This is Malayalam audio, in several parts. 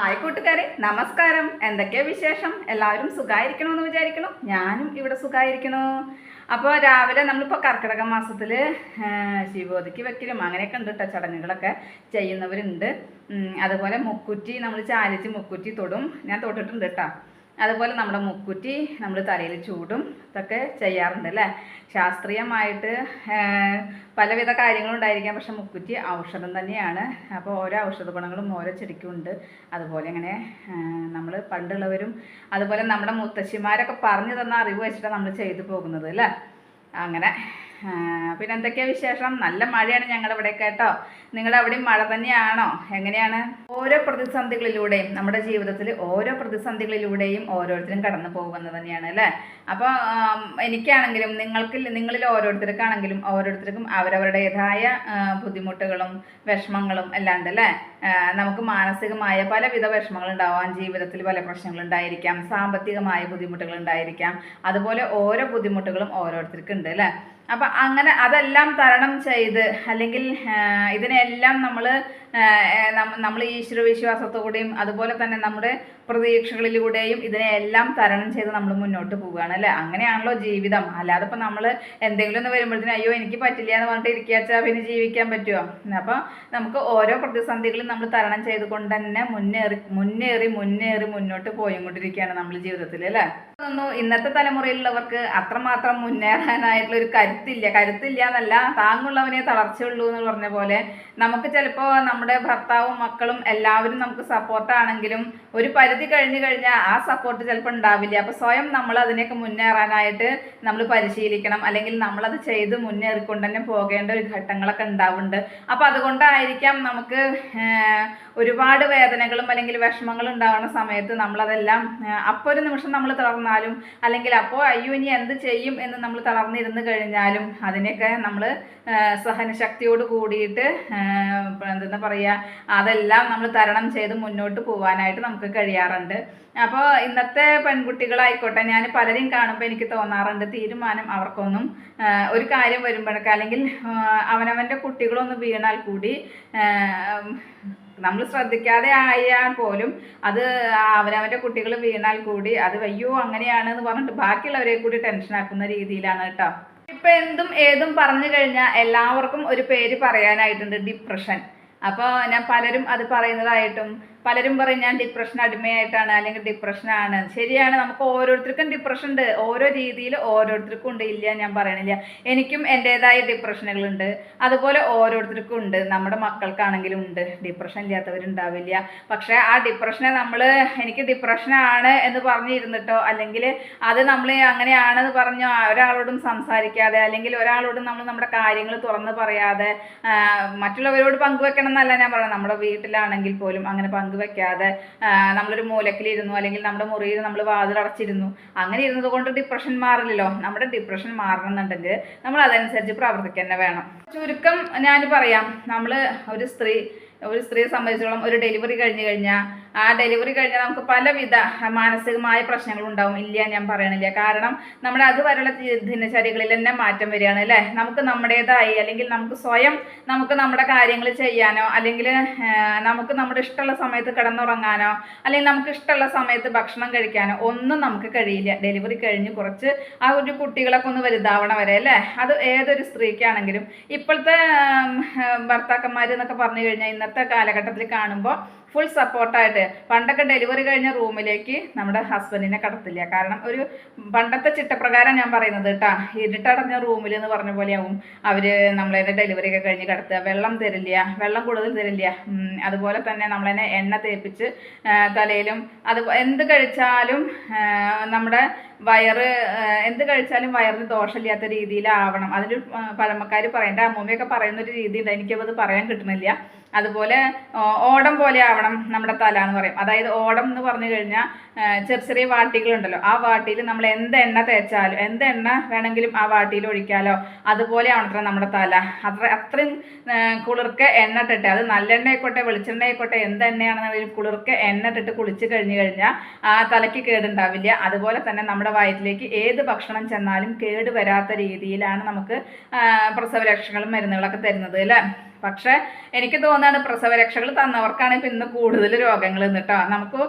ഹായ് കൂട്ടുകാരെ നമസ്കാരം. എന്തൊക്കെയാ വിശേഷം? എല്ലാവരും സുഖമായിരിക്കണമെന്ന് വിചാരിക്കണം ഞാനും ഇവിടെ സുഖമായിരിക്കണു അപ്പോൾ രാവിലെ നമ്മളിപ്പോൾ കർക്കിടക മാസത്തിൽ ശിവോതിക്ക് വെക്കലും അങ്ങനെയൊക്കെ ഉണ്ട് കേട്ടോ ചടങ്ങുകളൊക്കെ ചെയ്യുന്നവരുണ്ട്. അതുപോലെ മുക്കുറ്റി നമ്മൾ ചാലിച്ച് മുക്കുറ്റി തൊടും. ഞാൻ തൊട്ടിട്ടുണ്ട് കേട്ടോ അതുപോലെ നമ്മുടെ മുക്കുറ്റി നമ്മൾ തലയിൽ ചൂടും ഇതൊക്കെ ചെയ്യാറുണ്ട് അല്ലേ? ശാസ്ത്രീയമായിട്ട് പലവിധ കാര്യങ്ങളും ഉണ്ടായിരിക്കാം. പക്ഷെ മുക്കുറ്റി ഔഷധം തന്നെയാണ്. അപ്പോൾ ഓരോ ഔഷധ ഗുണങ്ങളും ഓരോ ചെടിക്കും ഉണ്ട് അതുപോലെ അങ്ങനെ നമ്മൾ പണ്ടുള്ളവരും അതുപോലെ നമ്മുടെ മുത്തശ്ശിമാരൊക്കെ പറഞ്ഞു തന്ന അറിവ് വെച്ചിട്ടാണ് നമ്മൾ ചെയ്തു പോകുന്നത് അല്ലേ? അങ്ങനെ പിന്നെ എന്തൊക്കെയാ വിശേഷം? നല്ല മഴയാണ് ഞങ്ങളുടെ ഇവിടെ കേട്ടോ. നിങ്ങളുടെ അവിടെ മഴ തന്നെയാണോ? എങ്ങനെയാണ്? ഓരോ പ്രതിസന്ധികളിലൂടെയും നമ്മുടെ ജീവിതത്തിൽ ഓരോ പ്രതിസന്ധികളിലൂടെയും ഓരോരുത്തരും കടന്നു പോകുന്നത് തന്നെയാണ് അല്ലേ? അപ്പോൾ എനിക്കാണെങ്കിലും നിങ്ങൾക്ക് നിങ്ങളിൽ ഓരോരുത്തർക്കാണെങ്കിലും ഓരോരുത്തർക്കും അവരവരുടേതായ ബുദ്ധിമുട്ടുകളും വിഷമങ്ങളും എല്ലാം ഉണ്ട് അല്ലേ നമുക്ക് മാനസികമായ പലവിധ വിഷമങ്ങൾ ഉണ്ടാവാം ജീവിതത്തിൽ പല പ്രശ്നങ്ങൾ ഉണ്ടായിരിക്കാം സാമ്പത്തികമായ ബുദ്ധിമുട്ടുകൾ ഉണ്ടായിരിക്കാം അതുപോലെ ഓരോ ബുദ്ധിമുട്ടുകളും ഓരോരുത്തർക്കുണ്ട് അല്ലേ? അപ്പം അങ്ങനെ അതെല്ലാം തരണം ചെയ്ത് അല്ലെങ്കിൽ ആ, ഇതിനെല്ലാം നമ്മൾ നമ്മൾ ഈശ്വര വിശ്വാസത്തോടെയും അതുപോലെ തന്നെ നമ്മുടെ പ്രതീക്ഷകളിലൂടെയും ഇതിനെല്ലാം തരണം ചെയ്ത് നമ്മൾ മുന്നോട്ട് പോവുകയാണ് അല്ലേ? അങ്ങനെയാണല്ലോ ജീവിതം. അല്ലാതെ ഇപ്പം നമ്മൾ എന്തെങ്കിലും ഒന്ന് വരുമ്പോഴത്തേനും അയ്യോ എനിക്ക് പറ്റില്ല എന്ന് പറഞ്ഞിട്ട് ഇരിക്കാച്ചാൽ പിന്നെ ജീവിക്കാൻ പറ്റുമോ അപ്പോൾ നമുക്ക് ഓരോ പ്രതിസന്ധികളും നമ്മൾ തരണം ചെയ്തുകൊണ്ട് തന്നെ മുന്നേറി മുന്നേറി മുന്നേറി മുന്നോട്ട് പോയിക്കൊണ്ടിരിക്കുകയാണ് നമ്മൾ ജീവിതത്തിൽ അല്ലേ? ഇന്നത്തെ തലമുറയിലുള്ളവർക്ക് അത്രമാത്രം മുന്നേറാനായിട്ടുള്ള ഒരു കരുത്തില്ല. കരുത്തില്ല എന്നല്ല താങ്ങുള്ളവനെ തളർച്ചയുള്ളൂ എന്ന് പറഞ്ഞ പോലെ നമുക്ക് ചിലപ്പോൾ നമ്മുടെ ഭർത്താവും മക്കളും എല്ലാവരും നമുക്ക് സപ്പോർട്ടാണെങ്കിലും ഒരു പരിധി കഴിഞ്ഞു കഴിഞ്ഞാൽ ആ സപ്പോർട്ട് ചിലപ്പോൾ ഉണ്ടാവില്ല. അപ്പോൾ സ്വയം നമ്മൾ അതിനെയൊക്കെ മുന്നേറാനായിട്ട് നമ്മൾ പരിശീലിക്കണം. അല്ലെങ്കിൽ നമ്മളത് ചെയ്ത് മുന്നേറിക്കൊണ്ട് തന്നെ പോകേണ്ട ഒരു ഘട്ടങ്ങളൊക്കെ ഉണ്ടാവുന്നുണ്ട്. അപ്പോൾ അതുകൊണ്ടായിരിക്കാം നമുക്ക് ഒരുപാട് വേദനകളും അല്ലെങ്കിൽ വിഷമങ്ങളും ഉണ്ടാവുന്ന സമയത്ത് നമ്മളതെല്ലാം അപ്പോൾ ഒരു നിമിഷം നമ്മൾ തളർന്നാലും അല്ലെങ്കിൽ അപ്പോൾ അയ്യോ ഇനി എന്ത് ചെയ്യും എന്ന് നമ്മൾ തളർന്നിരുന്ന് കഴിഞ്ഞാലും അതിനെയൊക്കെ നമ്മൾ സഹനശക്തിയോട് കൂടിയിട്ട് എന്താ പറയുക അതെല്ലാം നമ്മൾ തരണം ചെയ്ത് മുന്നോട്ട് പോകാനായിട്ട് നമുക്ക് കഴിയാറുണ്ട്. അപ്പോൾ ഇന്നത്തെ പെൺകുട്ടികളായിക്കോട്ടെ ഞാൻ പലരും കാണുമ്പോൾ എനിക്ക് തോന്നാറുണ്ട് തീരുമാനം അവർക്കൊന്നും ഒരു കാര്യം വരുമ്പോഴൊക്കെ അല്ലെങ്കിൽ അവനവന്റെ കുട്ടികളൊന്ന് വീണാൽ കൂടി നമ്മൾ ശ്രദ്ധിക്കാതെ ആയാൽ പോലും അത് അവനവന്റെ കുട്ടികൾ വീണാൽ കൂടി അത് വയ്യോ അങ്ങനെയാണ് എന്ന് പറഞ്ഞിട്ട് ബാക്കിയുള്ളവരെ കൂടി ടെൻഷനാക്കുന്ന രീതിയിലാണ് കേട്ടോ. ഇപ്പം എന്തും ഏതും പറഞ്ഞു കഴിഞ്ഞാൽ എല്ലാവർക്കും ഒരു പേര് പറയാനായിട്ടുണ്ട് ഡിപ്രഷൻ അപ്പോൾ ഞാൻ പലരും അത് പറയുന്നതായിട്ടും പലരും പറയും ഞാൻ ഡിപ്രഷൻ അടിമയായിട്ടാണ് അല്ലെങ്കിൽ ഡിപ്രഷനാണ് ശരിയാണ് നമുക്ക് ഓരോരുത്തർക്കും ഡിപ്രഷൻ ഉണ്ട്. ഓരോ രീതിയിൽ ഓരോരുത്തർക്കും ഉണ്ട്. ഇല്ല ഞാൻ പറയണില്ല. എനിക്കും എന്റെതായ ഡിപ്രഷനുകളുണ്ട് അതുപോലെ ഓരോരുത്തർക്കും ഉണ്ട്. നമ്മുടെ മക്കൾക്കാണെങ്കിലും ഉണ്ട്. ഡിപ്രഷൻ ഇല്ലാത്തവരുണ്ടാവില്ല. പക്ഷേ ആ ഡിപ്രഷനെ നമ്മൾ എനിക്ക് ഡിപ്രഷനാണ് എന്ന് പറഞ്ഞിരുന്നിട്ടോ? അല്ലെങ്കിൽ അത് നമ്മൾ അങ്ങനെയാണെന്ന് പറഞ്ഞു? ഒരാളോടും സംസാരിക്കാതെ അല്ലെങ്കിൽ ഒരാളോടും നമ്മൾ നമ്മുടെ കാര്യങ്ങൾ തുറന്ന് പറയാതെ മറ്റുള്ളവരോട് പങ്കുവെക്കണം എന്നല്ല ഞാൻ പറയുന്നത് നമ്മുടെ വീട്ടിലാണെങ്കിൽ പോലും അങ്ങനെ പങ്കുവെക്കാതെ നമ്മളൊരു മൂലക്കിലിരുന്നു അല്ലെങ്കിൽ നമ്മുടെ മുറിയിൽ നമ്മൾ വാതിലടച്ചിരുന്നു അങ്ങനെ ഇരുന്നത് കൊണ്ട് ഡിപ്രഷൻ മാറില്ലല്ലോ. നമ്മുടെ ഡിപ്രഷൻ മാറണമെന്നുണ്ടെങ്കിൽ നമ്മൾ അതനുസരിച്ച് പ്രവർത്തിക്കുക തന്നെ വേണം. ചുരുക്കം ഞാൻ പറയാം. നമ്മൾ ഒരു സ്ത്രീ ഒരു സ്ത്രീയെ സംബന്ധിച്ചോളം ഒരു ഡെലിവറി കഴിഞ്ഞു കഴിഞ്ഞാൽ ആ ഡെലിവറി കഴിഞ്ഞാൽ നമുക്ക് പലവിധ മാനസികമായ പ്രശ്നങ്ങൾ ഉണ്ടാവും. ഇല്ല ഞാൻ പറയണില്ല. കാരണം നമ്മൾ അതുവരെയുള്ള ദിനചര്യകളിൽ തന്നെ മാറ്റം വരികയാണ് അല്ലേ? നമുക്ക് നമ്മുടേതായി അല്ലെങ്കിൽ നമുക്ക് സ്വയം നമുക്ക് നമ്മുടെ കാര്യങ്ങൾ ചെയ്യാനോ അല്ലെങ്കിൽ നമുക്ക് നമ്മുടെ ഇഷ്ടമുള്ള സമയത്ത് കിടന്നുറങ്ങാനോ അല്ലെങ്കിൽ നമുക്ക് ഇഷ്ടമുള്ള സമയത്ത് ഭക്ഷണം കഴിക്കാനോ ഒന്നും നമുക്ക് കഴിയില്ല. ഡെലിവറി കഴിഞ്ഞ് കുറച്ച് ആ ഒരു കുട്ടികളൊക്കെ ഒന്ന് വലുതാവണ വരെ അല്ലേ? അത് ഏതൊരു സ്ത്രീക്കാണെങ്കിലും ഇപ്പോഴത്തെ ഭർത്താക്കന്മാർ എന്നൊക്കെ പറഞ്ഞു കഴിഞ്ഞാൽ ഇന്നത്തെ കാലഘട്ടത്തിൽ കാണുമ്പോൾ ഫുൾ സപ്പോർട്ടായിട്ട് പണ്ടൊക്കെ ഡെലിവറി കഴിഞ്ഞ റൂമിലേക്ക് നമ്മുടെ ഹസ്ബൻഡിനെ കടത്തില്ല. കാരണം ഒരു പണ്ടത്തെ ചിട്ടപ്രകാരം ഞാൻ പറയുന്നത് കേട്ടാ ഇരുട്ടടഞ്ഞ റൂമിൽ എന്ന് പറഞ്ഞ പോലെയാവും അവർ നമ്മളെ ഡെലിവറി ഒക്കെ കഴിഞ്ഞ് കിടത്തുക. വെള്ളം തരില്ല വെള്ളം കൂടുതൽ തരില്ല. അതുപോലെ തന്നെ നമ്മളതിനെ എണ്ണ തേപ്പിച്ച് തലയിലും അത് എന്ത് കഴിച്ചാലും നമ്മുടെ വയറ് എന്ത് കഴിച്ചാലും വയറിന് ദോഷമില്ലാത്ത രീതിയിലാവണം. അതിന് പഴമക്കാർ പറയേണ്ട അമ്മൂമ്മയൊക്കെ പറയുന്ന ഒരു രീതി ഉണ്ട് എനിക്കത് പറയാൻ കിട്ടുന്നില്ല. അതുപോലെ ഓടം പോലെ ആവണം. നമ്മുടെ തല എന്ന് പറയും. അതായത് ഓടം എന്ന് പറഞ്ഞു കഴിഞ്ഞാൽ ചെറിയ ചെറിയ വാട്ടികളുണ്ടല്ലോ. ആ വാട്ടിയിൽ നമ്മൾ എന്ത് എണ്ണ തേച്ചാലും എന്ത് എണ്ണ വേണമെങ്കിലും ആ വാട്ടിയിൽ ഒഴിക്കാലോ. അതുപോലെ നമ്മുടെ തല. അത്ര അത്രയും കുളിർക്ക എണ്ണ ഇട്ടിട്ട് അത് നല്ലെണ്ണ ആയിക്കോട്ടെ വെളിച്ചെണ്ണ ആയിക്കോട്ടെ എന്ത് എണ്ണയാണെന്നുണ്ടെങ്കിലും കുളിർക്ക എണ്ണ ഇട്ടിട്ട് കുളിച്ച് കഴിഞ്ഞു കഴിഞ്ഞാൽ ആ തലയ്ക്ക് കേടുണ്ടാവില്ല. അതുപോലെ തന്നെ നമ്മുടെ വയറ്റിലേക്ക് ഏത് ഭക്ഷണം ചെന്നാലും കേട് വരാത്ത രീതിയിലാണ് നമുക്ക് പ്രസവ രക്ഷകളും മരുന്നുകളൊക്കെ തരുന്നത് അല്ലേ? പക്ഷെ എനിക്ക് തോന്നുന്നത് പ്രസവരക്ഷകൾ തന്നവർക്കാണ് ഇപ്പം ഇന്ന് കൂടുതൽ രോഗങ്ങൾ എന്നിട്ടോ നമുക്ക്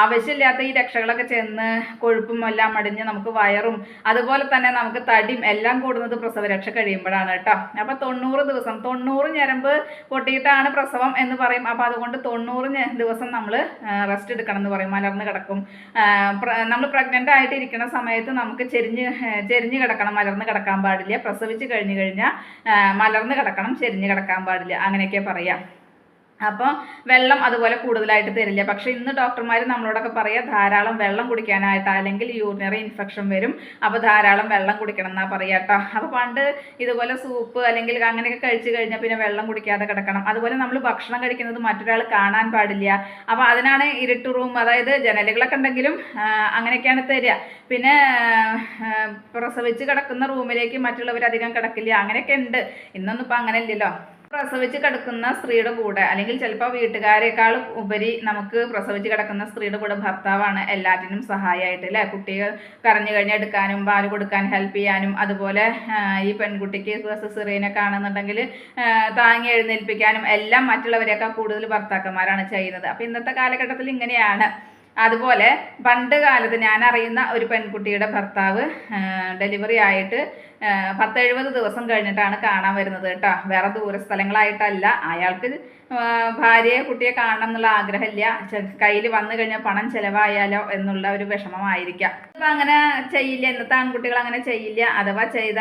ആവശ്യമില്ലാത്ത ഈ രക്ഷകളൊക്കെ ചെന്ന് കൊഴുപ്പും എല്ലാം അടിഞ്ഞ് നമുക്ക് വയറും അതുപോലെ തന്നെ നമുക്ക് തടിയും എല്ലാം കൂടുന്നത് പ്രസവ പ്രസവരക്ഷ കഴിയുമ്പോഴാണ് കേട്ടോ അപ്പം തൊണ്ണൂറ് ദിവസം തൊണ്ണൂറ് ഞരമ്പ് പൊട്ടിയിട്ടാണ് പ്രസവം എന്ന് പറയും. അപ്പം അതുകൊണ്ട് തൊണ്ണൂറ് ദിവസം നമ്മൾ റെസ്റ്റ് എടുക്കണം എന്ന് പറയും. മലർന്ന് കിടക്കും. നമ്മൾ പ്രഗ്നന്റ് ആയിട്ട് ഇരിക്കുന്ന സമയത്ത് നമുക്ക് ചെരിഞ്ഞ് ചെരിഞ്ഞ് കിടക്കണം. മലർന്ന് കിടക്കാൻ പാടില്ല. പ്രസവിച്ച് കഴിഞ്ഞ് കഴിഞ്ഞാൽ മലർന്ന് കിടക്കണം ചെരിഞ്ഞ് കിടക്കാൻ പാടില്ല. അങ്ങനെയൊക്കെ പറയാം. അപ്പോൾ വെള്ളം അതുപോലെ കൂടുതലായിട്ട് തരില്ല. പക്ഷേ ഇന്ന് ഡോക്ടർമാർ നമ്മളോടൊക്കെ പറയുക ധാരാളം വെള്ളം കുടിക്കാനായിട്ട് അല്ലെങ്കിൽ യൂറിനറി ഇൻഫെക്ഷൻ വരും. അപ്പോൾ ധാരാളം വെള്ളം കുടിക്കണം എന്നാ പറയുക കേട്ടോ അപ്പോൾ പണ്ട് ഇതുപോലെ സൂപ്പ് അല്ലെങ്കിൽ അങ്ങനെയൊക്കെ കഴിച്ചു കഴിഞ്ഞാൽ പിന്നെ വെള്ളം കുടിക്കാതെ കിടക്കണം. അതുപോലെ നമ്മൾ ഭക്ഷണം കഴിക്കുന്നത് മറ്റൊരാൾ കാണാൻ പാടില്ല. അപ്പോൾ അതിനാണ് ഇരുട്ട് റൂം അതായത് ജനലുകളൊക്കെ ഉണ്ടെങ്കിലും അങ്ങനെയൊക്കെയാണ് തരിക. പിന്നെ പ്രസവിച്ച് കിടക്കുന്ന റൂമിലേക്ക് മറ്റുള്ളവർ അധികം കിടക്കില്ല. അങ്ങനെയൊക്കെ ഉണ്ട്. ഇന്നൊന്നും ഇപ്പം അങ്ങനെ ഇല്ലല്ലോ പ്രസവിച്ച് കിടക്കുന്ന സ്ത്രീയുടെ കൂടെ അല്ലെങ്കിൽ ചിലപ്പോൾ വീട്ടുകാരെക്കാൾ ഉപരി നമുക്ക് പ്രസവിച്ച് കിടക്കുന്ന സ്ത്രീയുടെ കൂടെ ഭർത്താവാണ് എല്ലാറ്റിനും സഹായമായിട്ട് അല്ലേ? കുട്ടിയെ കരഞ്ഞു കഴിഞ്ഞാൽ എടുക്കാനും പാൽ കൊടുക്കാൻ ഹെൽപ്പ് ചെയ്യാനും അതുപോലെ ഈ പെൺകുട്ടിക്ക് സിസേറിയനൊക്കെ കാണുന്നുണ്ടെങ്കിൽ താങ്ങി എഴുന്നേൽപ്പിക്കാനും എല്ലാം മറ്റുള്ളവരെയൊക്കെ കൂടുതൽ ഭർത്താക്കന്മാരാണ് ചെയ്യുന്നത്. അപ്പോൾ ഇന്നത്തെ കാലഘട്ടത്തിൽ ഇങ്ങനെയാണ്. അതുപോലെ പണ്ട് കാലത്ത് ഞാൻ അറിയുന്ന ഒരു പെൺകുട്ടിയുടെ ഭർത്താവ് ഡെലിവറി ആയിട്ട് പത്തെഴുപത് ദിവസം കഴിഞ്ഞിട്ടാണ് കാണാൻ വരുന്നത് കേട്ടോ. വേറെ ദൂരസ്ഥലങ്ങളായിട്ടല്ല അയാൾക്ക് ഭാര്യയെ കുട്ടിയെ കാണണം എന്നുള്ള ആഗ്രഹമില്ല. കയ്യിൽ വന്നു കഴിഞ്ഞാൽ പണം ചെലവായാലോ എന്നുള്ള ഒരു വിഷമമായിരിക്കാം. ഇപ്പം അങ്ങനെ ചെയ്യില്ല. ഇന്നത്തെ ആൺകുട്ടികൾ അങ്ങനെ ചെയ്യില്ല. അഥവാ ചെയ്ത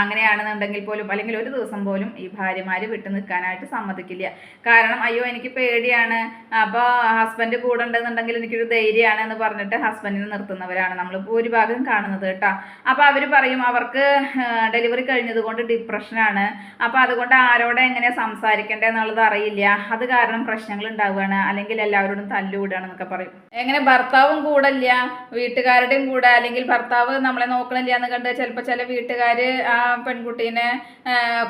അങ്ങനെയാണെന്നുണ്ടെങ്കിൽ പോലും അല്ലെങ്കിൽ ഒരു ദിവസം പോലും ഈ ഭാര്യമാര് വിട്ടു നിൽക്കാനായിട്ട് സമ്മതിക്കില്ല. കാരണം അയ്യോ എനിക്ക് പേടിയാണ്. അപ്പോൾ ഹസ്ബൻഡ് കൂടെ ഉണ്ടെന്നുണ്ടെങ്കിൽ എനിക്കൊരു ധൈര്യമാണ് എന്ന് പറഞ്ഞിട്ട് ഹസ്ബൻഡിനെ നിർത്തുന്നവരാണ് നമ്മൾ ഭൂരിഭാഗം കാണുന്നത് കേട്ടോ. അപ്പോൾ അവർ പറയും അവർക്ക് ഡെലിവറി കഴിഞ്ഞതുകൊണ്ട് ഡിപ്രഷനാണ് അപ്പോൾ അതുകൊണ്ട് ആരോടെ എങ്ങനെ സംസാരിക്കേണ്ടത് എന്നുള്ളത് അറിയില്ല. അത് കാരണം പ്രശ്നങ്ങൾ ഉണ്ടാവുകയാണ്. അല്ലെങ്കിൽ എല്ലാവരോടും തല്ലുകൂടാണ് എന്നൊക്കെ പറയും. എങ്ങനെ ഭർത്താവും കൂടല്ല വീട്ടുകാരുടെയും കൂടെ. അല്ലെങ്കിൽ ഭർത്താവ് നമ്മളെ നോക്കണില്ല എന്ന് കണ്ട് ചിലപ്പോൾ ചില വീട്ടുകാർ ആ പെൺകുട്ടീനെ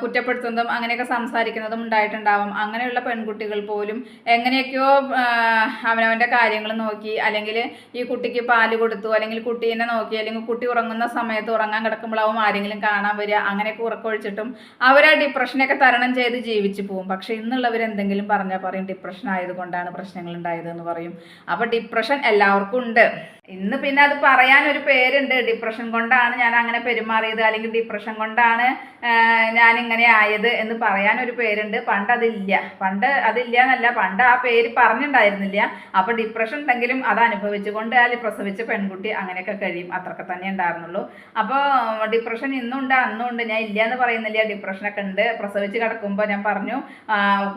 കുറ്റപ്പെടുത്തുന്നതും അങ്ങനെയൊക്കെ സംസാരിക്കുന്നതും ഉണ്ടായിട്ടുണ്ടാവും. അങ്ങനെയുള്ള പെൺകുട്ടികൾ പോലും എങ്ങനെയൊക്കെയോ അവനവന്റെ കാര്യങ്ങൾ നോക്കി. അല്ലെങ്കിൽ ഈ കുട്ടിക്ക് പാൽ കൊടുത്തു. അല്ലെങ്കിൽ കുട്ടീനെ നോക്കി. അല്ലെങ്കിൽ കുട്ടി ഉറങ്ങുന്ന സമയത്ത് ഉറങ്ങാൻ കിടക്കുമ്പോഴാവും ആരെങ്കിലും കാണാൻ വരിക അങ്ങനെയൊക്കെ ഉറക്കമൊഴിച്ചിട്ടും അവരാ ഡിപ്രഷനൊക്കെ തരണം ചെയ്ത് ജീവിച്ചു പോകും പക്ഷെ ഇന്നുള്ളവർ എന്തെങ്കിലും പറഞ്ഞാൽ പറയും ഡിപ്രഷൻ ആയതുകൊണ്ടാണ് പ്രശ്നങ്ങൾ ഉണ്ടായതെന്ന് പറയും. അപ്പോൾ ഡിപ്രഷൻ എല്ലാവർക്കും ഉണ്ട്. ഇന്ന് പിന്നെ അത് പറയാൻ ഒരു പേരുണ്ട്. ഡിപ്രഷൻ കൊണ്ടാണ് ഞാൻ അങ്ങനെ പെരുമാറിയത്. അല്ലെങ്കിൽ ഡിപ്രഷൻ കൊണ്ടാണ് ഞാൻ ഇങ്ങനെ ആയത് എന്ന് പറയാൻ ഒരു പേരുണ്ട്. പണ്ട് അതില്ല. പണ്ട് അതില്ല എന്നല്ല. പണ്ട് ആ പേര് പറഞ്ഞിട്ടുണ്ടായിരുന്നില്ല അപ്പോൾ ഡിപ്രഷൻ ഉണ്ടെങ്കിലും അത് അനുഭവിച്ചുകൊണ്ട് അല്ലെങ്കിൽ പ്രസവിച്ച പെൺകുട്ടി അങ്ങനെയൊക്കെ കഴിയും. അത്രയൊക്കെ തന്നെ ഉണ്ടായിരുന്നുള്ളൂ. അപ്പോൾ ഡിപ്രഷൻ ഇന്നുണ്ട് അന്നുണ്ട്. ഞാൻ ഇല്ല എന്ന് പറയുന്നില്ല. ഡിപ്രഷനൊക്കെ ഉണ്ട്. പ്രസവിച്ച് കിടക്കുമ്പോൾ ഞാൻ പറഞ്ഞു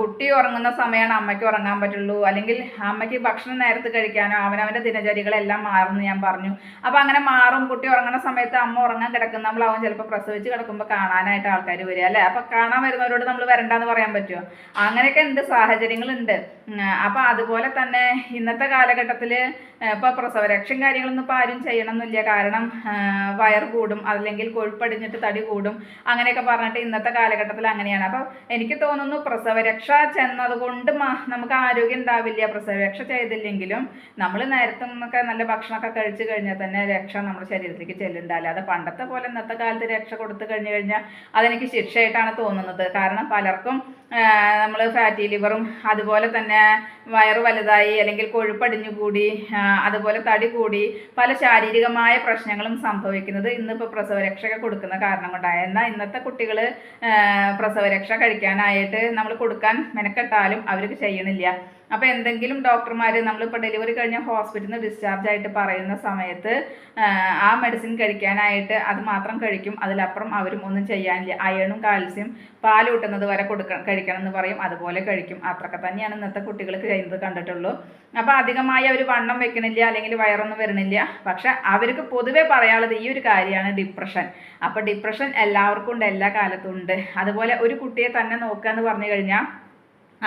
കുട്ടി ഉറങ്ങുന്ന സമയമാണ് അമ്മയ്ക്ക് ഉറങ്ങാൻ പറ്റുള്ളൂ. അല്ലെങ്കിൽ അമ്മയ്ക്ക് ഭക്ഷണം നേരത്തെ കഴിക്കാനോ അവനവന്റെ ദിനചര്യകളെല്ലാം മാറുമെന്ന് ഞാൻ പറഞ്ഞു. അപ്പോൾ അങ്ങനെ മാറും. കുട്ടി ഉറങ്ങുന്ന സമയത്ത് അമ്മ ഉറങ്ങാൻ കിടക്കുന്ന നമ്മൾ അവൻ ചിലപ്പോൾ പ്രസവിച്ച് കിടക്കുമ്പോൾ കാണാനായിട്ട് ആൾക്കാർ വരിക അല്ലേ? അപ്പോൾ കാണാൻ വരുന്നവരോട് നമ്മൾ വരണ്ടെന്ന് പറയാൻ പറ്റുമോ അങ്ങനെയൊക്കെ ഉണ്ട് അപ്പോൾ അതുപോലെ തന്നെ ഇന്നത്തെ കാലഘട്ടത്തിൽ ഇപ്പോൾ പ്രസവരക്ഷയും കാര്യങ്ങളൊന്നും ഇപ്പോൾ ആരും ചെയ്യണമെന്നില്ല കാരണം വയർ കൂടും അല്ലെങ്കിൽ കൊഴുപ്പടിഞ്ഞിട്ട് തടി കൂടും അങ്ങനെയൊക്കെ പറഞ്ഞിട്ട് ഇന്നത്തെ കാലഘട്ടത്തിൽ അങ്ങനെയാണ്. അപ്പോൾ എനിക്ക് തോന്നുന്നു പ്രസവരക്ഷ ചെന്നതുകൊണ്ട് കൊണ്ട് നമുക്ക് ആരോഗ്യം ഉണ്ടാവില്ല. പ്രസവരക്ഷ ചെയ്തില്ലെങ്കിലും നമ്മൾ നേരത്തെ നിന്നൊക്കെ നല്ല ഭക്ഷണമൊക്കെ കഴിച്ചു കഴിഞ്ഞാൽ തന്നെ രക്ഷ നമ്മുടെ ശരീരത്തിലേക്ക് ചെല്ലുന്നുണ്ട്. അല്ലാതെ പണ്ടത്തെ പോലെ ഇന്നത്തെ കാലത്ത് രക്ഷ കൊടുത്തു കഴിഞ്ഞു കഴിഞ്ഞാൽ അതെനിക്ക് ശിക്ഷയായിട്ടാണ് തോന്നുന്നത്. കാരണം പലർക്കും നമ്മൾ ഫാറ്റി ലിവറും അതുപോലെ തന്നെ വയറ് വലുതായി അല്ലെങ്കിൽ കൊഴുപ്പടിഞ്ഞു കൂടി അതുപോലെ തടി കൂടി പല ശാരീരികമായ പ്രശ്നങ്ങളും സംഭവിക്കുന്നത് ഇന്നിപ്പോൾ പ്രസവരക്ഷയൊക്കെ കൊടുക്കുന്ന കാരണം കൊണ്ടാണ്. എന്നാൽ ഇന്നത്തെ കുട്ടികൾ പ്രസവരക്ഷ കഴിക്കാനായിട്ട് നമ്മൾ കൊടുക്കാൻ മെനക്കെട്ടാലും അവർക്ക് ചെയ്യണില്ല. അപ്പോൾ എന്തെങ്കിലും ഡോക്ടർമാർ നമ്മളിപ്പോൾ ഡെലിവറി കഴിഞ്ഞ ഹോസ്പിറ്റലിൽ നിന്ന് ഡിസ്ചാർജ് ആയിട്ട് പറയുന്ന സമയത്ത് ആ, മെഡിസിൻ കഴിക്കാനായിട്ട് അത് മാത്രം കഴിക്കും. അതിലപ്പുറം അവരും ഒന്നും ചെയ്യാനില്ല. അയണും കാൽസ്യം പാൽ കൂട്ടുന്നത് വരെ കൊടുക്കണം കഴിക്കണം എന്ന് പറയും. അതുപോലെ കഴിക്കും. അത്രയൊക്കെ തന്നെയാണ് ഇന്നത്തെ കുട്ടികൾ ചെയ്യുന്നത് കണ്ടിട്ടുള്ളൂ. അപ്പോൾ അധികമായി അവർ വണ്ണം വെക്കണില്ല അല്ലെങ്കിൽ വയറൊന്നും വരണില്ല പക്ഷെ അവർക്ക് പൊതുവേ പറയാനുള്ളത് ഈ ഒരു കാര്യമാണ് ഡിപ്രഷൻ അപ്പോൾ ഡിപ്രഷൻ എല്ലാവർക്കും ഉണ്ട് എല്ലാ കാലത്തും ഉണ്ട്. അതുപോലെ ഒരു കുട്ടിയെ തന്നെ നോക്കുക എന്ന് പറഞ്ഞു കഴിഞ്ഞാൽ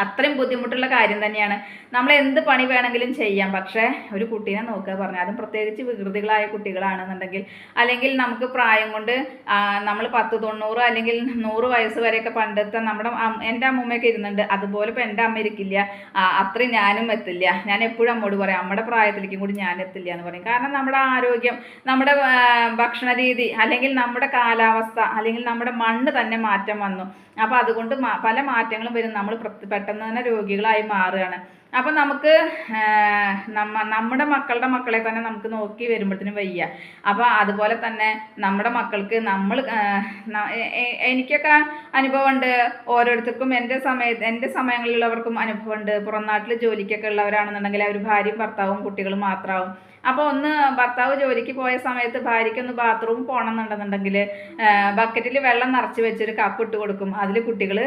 അത്രയും ബുദ്ധിമുട്ടുള്ള കാര്യം തന്നെയാണ്. നമ്മൾ എന്ത് പണി വേണമെങ്കിലും ചെയ്യാം. പക്ഷേ ഒരു കുട്ടീനെ നോക്കുക പറഞ്ഞാൽ അതും പ്രത്യേകിച്ച് വികൃതികളായ കുട്ടികളാണെന്നുണ്ടെങ്കിൽ അല്ലെങ്കിൽ നമുക്ക് പ്രായം കൊണ്ട് നമ്മൾ പത്ത് തൊണ്ണൂറ് അല്ലെങ്കിൽ നൂറ് വയസ്സ് വരെയൊക്കെ പണ്ടത്തെ നമ്മുടെ എന്റെ അമ്മൂമ്മയൊക്കെ ഇരുന്നുണ്ട്. അതുപോലെ ഇപ്പോൾ എന്റെ അമ്മ ഇരിക്കില്ല. അത്രയും ഞാനും എത്തില്ല. ഞാൻ എപ്പോഴും അമ്മോട് പറയും അമ്മയുടെ പ്രായത്തിലേക്കും കൂടി ഞാൻ എത്തില്ല എന്ന് പറയും. കാരണം നമ്മുടെ ആരോഗ്യം നമ്മുടെ ഭക്ഷണ രീതി അല്ലെങ്കിൽ നമ്മുടെ കാലാവസ്ഥ അല്ലെങ്കിൽ നമ്മുടെ മണ്ണ് തന്നെ മാറ്റം വന്നു. അപ്പോൾ അതുകൊണ്ട് പല മാറ്റങ്ങളും വരും. നമ്മൾ പെട്ടെന്ന് തന്നെ രോഗികളായി മാറുകയാണ്. അപ്പം നമുക്ക് നമ്മ നമ്മുടെ മക്കളുടെ മക്കളെ തന്നെ നമുക്ക് നോക്കി വരുമ്പോഴത്തേനും വയ്യ. അപ്പോൾ അതുപോലെ തന്നെ നമ്മുടെ മക്കൾക്ക് നമ്മൾ എനിക്കൊക്കെ അനുഭവമുണ്ട്. ഓരോരുത്തർക്കും എന്റെ സമയത്ത് എന്റെ സമയങ്ങളിലുള്ളവർക്കും അനുഭവമുണ്ട്. പുറം നാട്ടിൽ ജോലിക്കൊക്കെ ഉള്ളവരാണെന്നുണ്ടെങ്കിൽ അവർ ഭാര്യയും ഭർത്താവും കുട്ടികളും മാത്രമാവും. അപ്പോൾ ഒന്ന് ഭർത്താവ് ജോലിക്ക് പോയ സമയത്ത് ഭാര്യയ്ക്ക് ഒന്ന് ബാത്റൂം പോകണം എന്നുണ്ടെന്നുണ്ടെങ്കിൽ ബക്കറ്റിൽ വെള്ളം നിറച്ച് വെച്ചൊരു കപ്പ് ഇട്ട് കൊടുക്കും. അതിൽ കുട്ടികൾ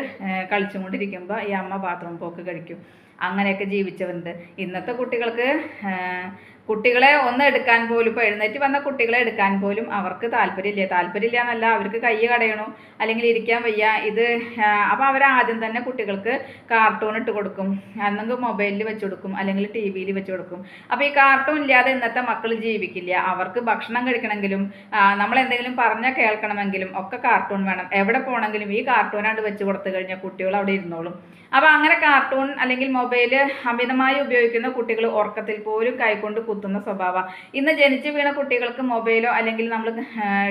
കളിച്ചുകൊണ്ടിരിക്കുമ്പോൾ ഈ അമ്മ ബാത്റൂം പോക്ക് കഴിക്കും. അങ്ങനെയൊക്കെ ജീവിച്ചവരുണ്ട്. ഇന്നത്തെ കുട്ടികൾക്ക് കുട്ടികളെ ഒന്ന് എടുക്കാൻ പോലും ഇപ്പോൾ എഴുന്നേറ്റ് വന്ന കുട്ടികളെ എടുക്കാൻ പോലും അവർക്ക് താല്പര്യമില്ല. താല്പര്യമില്ല എന്നല്ല അവർക്ക് കൈ കടയണു അല്ലെങ്കിൽ ഇരിക്കാൻ വയ്യ ഇത് അപ്പോൾ അവർ ആദ്യം തന്നെ കുട്ടികൾക്ക് കാർട്ടൂൺ ഇട്ട് കൊടുക്കും അന്നെങ്കിൽ മൊബൈലിൽ വെച്ച് കൊടുക്കും അല്ലെങ്കിൽ ടി വിയിൽ വെച്ച് കൊടുക്കും. അപ്പോൾ ഈ കാർട്ടൂൺ ഇല്ലാതെ ഇന്നത്തെ മക്കൾ ജീവിക്കില്ല. അവർക്ക് ഭക്ഷണം കഴിക്കണമെങ്കിലും നമ്മൾ എന്തെങ്കിലും പറഞ്ഞാൽ കേൾക്കണമെങ്കിലും ഒക്കെ കാർട്ടൂൺ വേണം. എവിടെ പോകണമെങ്കിലും ഈ കാർട്ടൂണാണ്ട് വെച്ച് കൊടുത്തു കഴിഞ്ഞാൽ കുട്ടികൾ അവിടെ ഇരുന്നോളും. അപ്പോൾ അങ്ങനെ കാർട്ടൂൺ അല്ലെങ്കിൽ മൊബൈൽ അമിതമായി ഉപയോഗിക്കുന്ന കുട്ടികൾ ഉറക്കത്തിൽ പോലും കൈകൊണ്ട് കുത്തുന്ന സ്വഭാവം. ഇന്ന് ജനിച്ചു വീണ കുട്ടികൾക്ക് മൊബൈലോ അല്ലെങ്കിൽ നമ്മൾ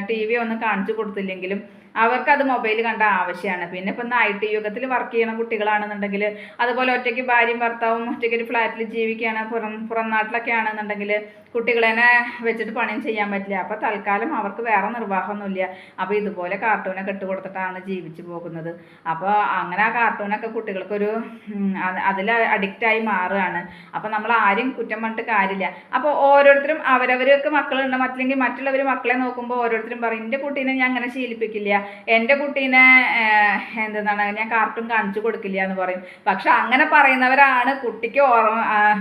ടി വിയോ ഒന്നും കാണിച്ചു കൊടുത്തില്ലെങ്കിലും അവർക്ക് അത് മൊബൈൽ കണ്ട ആവശ്യമാണ് പിന്നെ ഇപ്പം ഐ ടി യുഗത്തിൽ വർക്ക് ചെയ്യുന്ന കുട്ടികളാണെന്നുണ്ടെങ്കിൽ അതുപോലെ ഒറ്റയ്ക്ക് ഭാര്യയും ഭർത്താവും ഒറ്റയ്ക്ക് ഒരു ഫ്ലാറ്റിൽ ജീവിക്കുകയാണ് പുറം പുറം നാട്ടിലൊക്കെ ആണെന്നുണ്ടെങ്കിൽ കുട്ടികളെ വെച്ചിട്ട് പണിയും ചെയ്യാൻ പറ്റില്ല. അപ്പോൾ തൽക്കാലം അവർക്ക് വേറെ നിർവാഹമൊന്നുമില്ല. അപ്പോൾ ഇതുപോലെ കാർട്ടൂണൊക്കെ ഇട്ട് കൊടുത്തിട്ടാണ് ജീവിച്ചു പോകുന്നത്. അപ്പോൾ അങ്ങനെ ആ കാർട്ടൂണൊക്കെ കുട്ടികൾക്കൊരു അതിൽ അഡിക്റ്റായി മാറുകയാണ്. അപ്പോൾ നമ്മൾ ആരും കുറ്റം പറഞ്ഞിട്ട് കാര്യമില്ല. അപ്പോൾ ഓരോരുത്തരും അവരവർക്ക് മക്കളുണ്ട്. അല്ലെങ്കിൽ മറ്റുള്ളവർ മക്കളെ നോക്കുമ്പോൾ ഓരോരുത്തരും പറയും എന്റെ കുട്ടീനെ ഞാൻ അങ്ങനെ ശീലിപ്പിക്കില്ല. എന്റെ കുട്ടീനെ എന്താണ് ഞാൻ കാർട്ടൂൺ കാണിച്ചു കൊടുക്കില്ല എന്ന് പറയും. പക്ഷെ അങ്ങനെ പറയുന്നവരാണ് കുട്ടിക്ക് ഓർമ്മ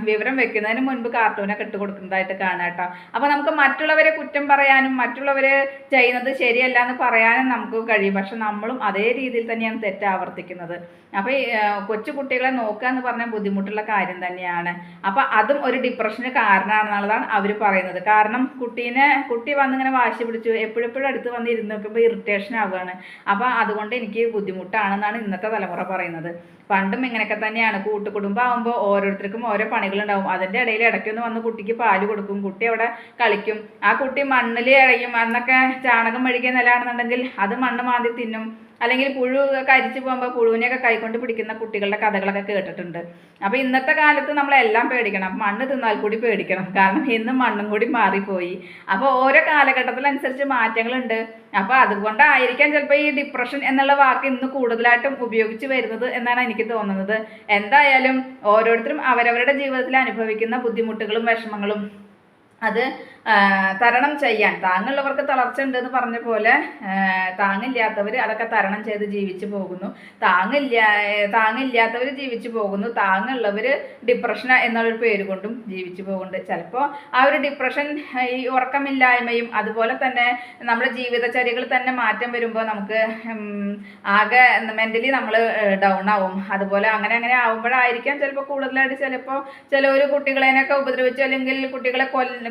വിവരം വെക്കുന്നതിന് മുൻപ് കാർട്ടൂണൊക്കെ ഇട്ട് കൊടുക്കുന്നതായിട്ട് കാണുക കേട്ടോ. അപ്പോൾ നമുക്ക് മറ്റുള്ളവരെ കുറ്റം പറയാനും മറ്റുള്ളവർ ചെയ്യുന്നത് ശരിയല്ല എന്ന് പറയാനും നമുക്ക് കഴിയും. പക്ഷെ നമ്മളും അതേ രീതിയിൽ തന്നെയാണ് തെറ്റ് ആവർത്തിക്കുന്നത് അപ്പോൾ കൊച്ചു കുട്ടികളെ നോക്കുക എന്ന് പറഞ്ഞാൽ ബുദ്ധിമുട്ടുള്ള കാര്യം തന്നെയാണ്. അപ്പോൾ അതും ഒരു ഡിപ്രഷന് കാരണമാണെന്നുള്ളതാണ് അവർ പറയുന്നത്. കാരണം കുട്ടീനെ കുട്ടി വന്നിങ്ങനെ വാശി പിടിച്ചു എപ്പോഴെപ്പോഴും അടുത്ത് വന്ന് ഇരുന്ന് നോക്കുമ്പോൾ ഇറിറ്റേഷൻ ആവുകയാണ്. അപ്പോൾ അതുകൊണ്ട് എനിക്ക് ബുദ്ധിമുട്ടാണെന്നാണ് ഇന്നത്തെ തലമുറ പറയുന്നത്. പണ്ടും ഇങ്ങനെയൊക്കെ തന്നെയാണ്. കൂട്ടുകുടുംബം ആകുമ്പോൾ ഓരോരുത്തർക്കും ഓരോ പണികളുണ്ടാവും. അതിന്റെ ഇടയിൽ ഇടയ്ക്കൊന്ന് വന്ന് കുട്ടിക്ക് പാൽ കൊടുക്കും. കുട്ടി അവിടെ കളിക്കും. ആ കുട്ടി മണ്ണിൽ ഇഴയും. അന്നൊക്കെ ചാണകം മെഴുകിയ നിലയാണെന്നുണ്ടെങ്കിൽ അത് മണ്ണ് മാന്തി തിന്നും. അല്ലെങ്കിൽ പുഴു കരിച്ചു പോകുമ്പോൾ പുഴുവിനെയൊക്കെ കൈകൊണ്ട് പിടിക്കുന്ന കുട്ടികളുടെ കഥകളൊക്കെ കേട്ടിട്ടുണ്ട്. അപ്പോൾ ഇന്നത്തെ കാലത്ത് നമ്മളെല്ലാം പേടിക്കണം. മണ്ണ് തിന്നാൽ കൂടി പേടിക്കണം. കാരണം ഇന്ന് മണ്ണും കൂടി മാറിപ്പോയി. അപ്പോൾ ഓരോ കാലഘട്ടത്തിലനുസരിച്ച് മാറ്റങ്ങളുണ്ട്. അപ്പോൾ അതുകൊണ്ടായിരിക്കാം ചിലപ്പോൾ ഈ ഡിപ്രഷൻ എന്നുള്ള വാക്ക് ഇന്ന് കൂടുതലായിട്ടും ഉപയോഗിച്ച് വരുന്നത് എന്നാണ് എനിക്ക് തോന്നുന്നത്. എന്തായാലും ഓരോരുത്തരും അവരവരുടെ ജീവിതത്തിൽ അനുഭവിക്കുന്ന ബുദ്ധിമുട്ടുകളും വിഷമങ്ങളും അത് തരണം ചെയ്യാൻ. താങ്ങുള്ളവർക്ക് തളർച്ച ഉണ്ട് എന്ന് പറഞ്ഞ പോലെ താങ്ങില്ലാത്തവർ അതൊക്കെ തരണം ചെയ്ത് ജീവിച്ചു പോകുന്നു. താങ്ങില്ല താങ്ങില്ലാത്തവർ ജീവിച്ചു പോകുന്നു. താങ്ങുള്ളവർ ഡിപ്രഷൻ എന്നുള്ളൊരു പേര് കൊണ്ടും ജീവിച്ചു പോകുന്നുണ്ട്. ചിലപ്പോൾ ആ ഒരു ഡിപ്രഷൻ ഈ ഉറക്കമില്ലായ്മയും അതുപോലെ തന്നെ നമ്മുടെ ജീവിതചര്യകൾ തന്നെ മാറ്റം വരുമ്പോൾ നമുക്ക് ആകെ മെന്റലി നമ്മൾ ഡൗൺ ആവും. അതുപോലെ അങ്ങനെ അങ്ങനെ ആവുമ്പോഴായിരിക്കാം ചിലപ്പോൾ കൂടുതലായിട്ട് ചിലപ്പോൾ ചില ഒരു കുട്ടികളെയൊക്കെ ഉപദ്രവിച്ചു അല്ലെങ്കിൽ കുട്ടികളെ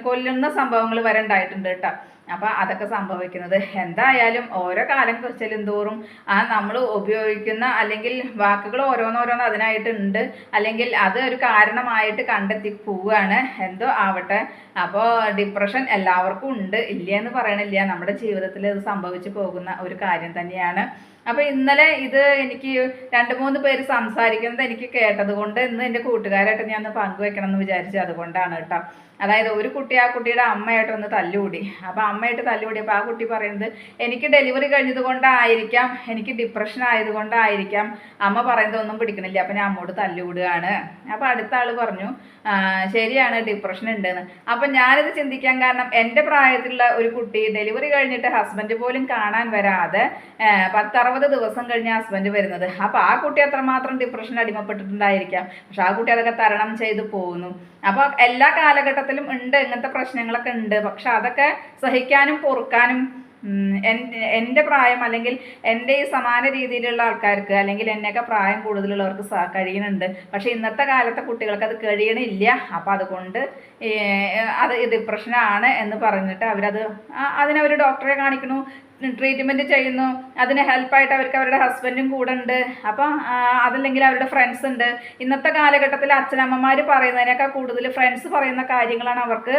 കൊല്ലുന്ന സംഭവങ്ങൾ വരെ ഉണ്ടായിട്ടുണ്ട് കേട്ടോ. അപ്പോൾ അതൊക്കെ സംഭവിക്കുന്നത്. എന്തായാലും ഓരോ കാലം ചെല്ലുന്തോറും ആ നമ്മൾ ഉപയോഗിക്കുന്ന അല്ലെങ്കിൽ വാക്കുകൾ ഓരോന്നോരോന്ന് അതിനായിട്ടുണ്ട് അല്ലെങ്കിൽ അത് ഒരു കാരണമായിട്ട് കണ്ടെത്തി പോവുകയാണ്. എന്തോ ആവട്ടെ. അപ്പോൾ ഡിപ്രഷൻ എല്ലാവർക്കും ഉണ്ട്. ഇല്ല എന്ന് പറയണില്ല. നമ്മുടെ ജീവിതത്തിൽ ഇത് സംഭവിച്ചു പോകുന്ന ഒരു കാര്യം തന്നെയാണ്. അപ്പോൾ ഇന്നലെ ഇത് എനിക്ക് രണ്ട് മൂന്ന് പേര് സംസാരിക്കുന്നത് എനിക്ക് കേട്ടത് കൊണ്ട് ഇന്ന് എന്റെ കൂട്ടുകാരായിട്ട് ഞാൻ ഒന്ന് പങ്കുവെക്കണം എന്ന് വിചാരിച്ചു അതുകൊണ്ടാണ് കേട്ടോ. അതായത് ഒരു കുട്ടി ആ കുട്ടിയുടെ അമ്മയായിട്ട് ഒന്ന് തല്ലുകൂടി. അപ്പോൾ അമ്മയായിട്ട് തല്ലുകൂടിയപ്പോൾ ആ കുട്ടി പറയുന്നത് എനിക്ക് ഡെലിവറി കഴിഞ്ഞത് കൊണ്ടായിരിക്കാം എനിക്ക് ഡിപ്രഷൻ ആയതുകൊണ്ടായിരിക്കാം അമ്മ പറയുന്നത് ഒന്നും പിടിക്കണില്ല അപ്പം ഞാൻ അമ്മോട് തല്ലുകൂടുകയാണ്. അപ്പോൾ അടുത്ത ആൾ പറഞ്ഞു ശരിയാണ് ഡിപ്രഷൻ ഉണ്ടെന്ന്. അപ്പം ഞാനിത് ചിന്തിക്കാൻ കാരണം എന്റെ പ്രായത്തിലുള്ള ഒരു കുട്ടി ഡെലിവറി കഴിഞ്ഞിട്ട് ഹസ്ബൻഡ് പോലും കാണാൻ വരാതെ പത്തറുപത് ദിവസം കഴിഞ്ഞ് ഹസ്ബൻഡ് വരുന്നത്. അപ്പോൾ ആ കുട്ടി അത്രമാത്രം ഡിപ്രഷൻ അടിമപ്പെട്ടിട്ടുണ്ടായിരിക്കാം. പക്ഷെ ആ കുട്ടി അതൊക്കെ തരണം ചെയ്ത് പോകുന്നു അപ്പോൾ എല്ലാ കാലഘട്ടത്തിലും ഉണ്ട് ഇങ്ങനത്തെ പ്രശ്നങ്ങളൊക്കെ ഉണ്ട്. പക്ഷെ അതൊക്കെ സഹിക്കാനും പൊറുക്കാനും എന്റെ പ്രായം അല്ലെങ്കിൽ എന്റെ ഈ സമാന രീതിയിലുള്ള ആൾക്കാർക്ക് അല്ലെങ്കിൽ എന്നെയൊക്കെ പ്രായം കൂടുതലുള്ളവർക്ക് കഴിയുന്നുണ്ട്. പക്ഷെ ഇന്നത്തെ കാലത്തെ കുട്ടികൾക്ക് അത് കഴിയണില്ല. അപ്പം അതുകൊണ്ട് ഏ, ഇത് പ്രശ്നമാണ് എന്ന് പറഞ്ഞിട്ട് അവരത് അതിനവർ ഡോക്ടറെ കാണിക്കുന്നു ട്രീറ്റ്മെന്റ് ചെയ്യുന്നു അതിന് ഹെൽപ്പായിട്ട് അവർക്ക് അവരുടെ ഹസ്ബൻഡും കൂടെ ഉണ്ട്. അപ്പം അതല്ലെങ്കിൽ അവരുടെ ഫ്രണ്ട്സ് ഉണ്ട്. ഇന്നത്തെ കാലഘട്ടത്തിൽ അച്ഛനമ്മമാർ പറയുന്നതിനേക്കാൾ കൂടുതൽ ഫ്രണ്ട്സ് പറയുന്ന കാര്യങ്ങളാണ് അവർക്ക്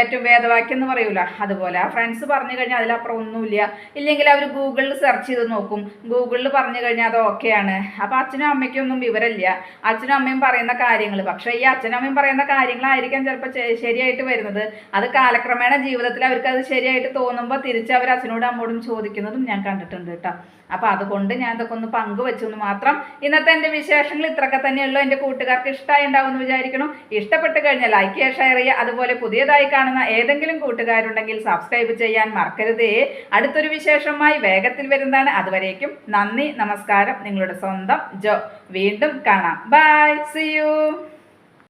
ഏറ്റവും വേദവാക്യം എന്ന് പറയൂല. അതുപോലെ ആ ഫ്രണ്ട്സ് പറഞ്ഞു കഴിഞ്ഞാൽ അതിലപ്പുറം ഒന്നുമില്ല. ഇല്ലെങ്കിൽ അവർ ഗൂഗിളിൽ സെർച്ച് ചെയ്ത് നോക്കും. ഗൂഗിളിൽ പറഞ്ഞു കഴിഞ്ഞാൽ അത് ഓക്കെയാണ് അപ്പോൾ അച്ഛനും അമ്മയ്ക്കൊന്നും വിവരമില്ല. അച്ഛനും അമ്മയും പറയുന്ന കാര്യങ്ങൾ പക്ഷേ ഈ അച്ഛനും അമ്മയും പറയുന്ന കാര്യങ്ങളായിരിക്കാം ചിലപ്പോൾ ശരിയായിട്ട് വരുന്നത്. അത് കാലക്രമേണ ജീവിതത്തിൽ അവർക്ക് അത് ശരിയായിട്ട് തോന്നുമ്പോൾ തിരിച്ച് അവർ അച്ഛനോടും അമ്മോടും ചോദിക്കുന്നതും ഞാൻ കണ്ടിട്ടുണ്ട് കേട്ടോ. അപ്പോൾ അതുകൊണ്ട് ഞാൻ ഇതൊക്കെ ഒന്ന് പങ്കുവെച്ചു എന്ന് മാത്രം ഇന്നത്തെ എന്റെ വിശേഷങ്ങൾ ഇത്രയൊക്കെ തന്നെയുള്ളൂ. എന്റെ കൂട്ടുകാർക്ക് ഇഷ്ടമായി ഉണ്ടാവുമെന്ന് വിചാരിക്കണം ഇഷ്ടപ്പെട്ട് കഴിഞ്ഞാൽ ലൈക്ക് ചെയ്യുക ഷെയർ ചെയ്യുക. അതുപോലെ പുതിയതായി കാണുന്ന ഏതെങ്കിലും കൂട്ടുകാരുണ്ടെങ്കിൽ സബ്സ്ക്രൈബ് ചെയ്യാൻ മറക്കരുതേ. അടുത്തൊരു വിശേഷമായി വേഗത്തിൽ വരുന്നതാണ്. അതുവരേക്കും നന്ദി നമസ്കാരം. നിങ്ങളുടെ സ്വന്തം ജോ. വീണ്ടും കാണാം. By C U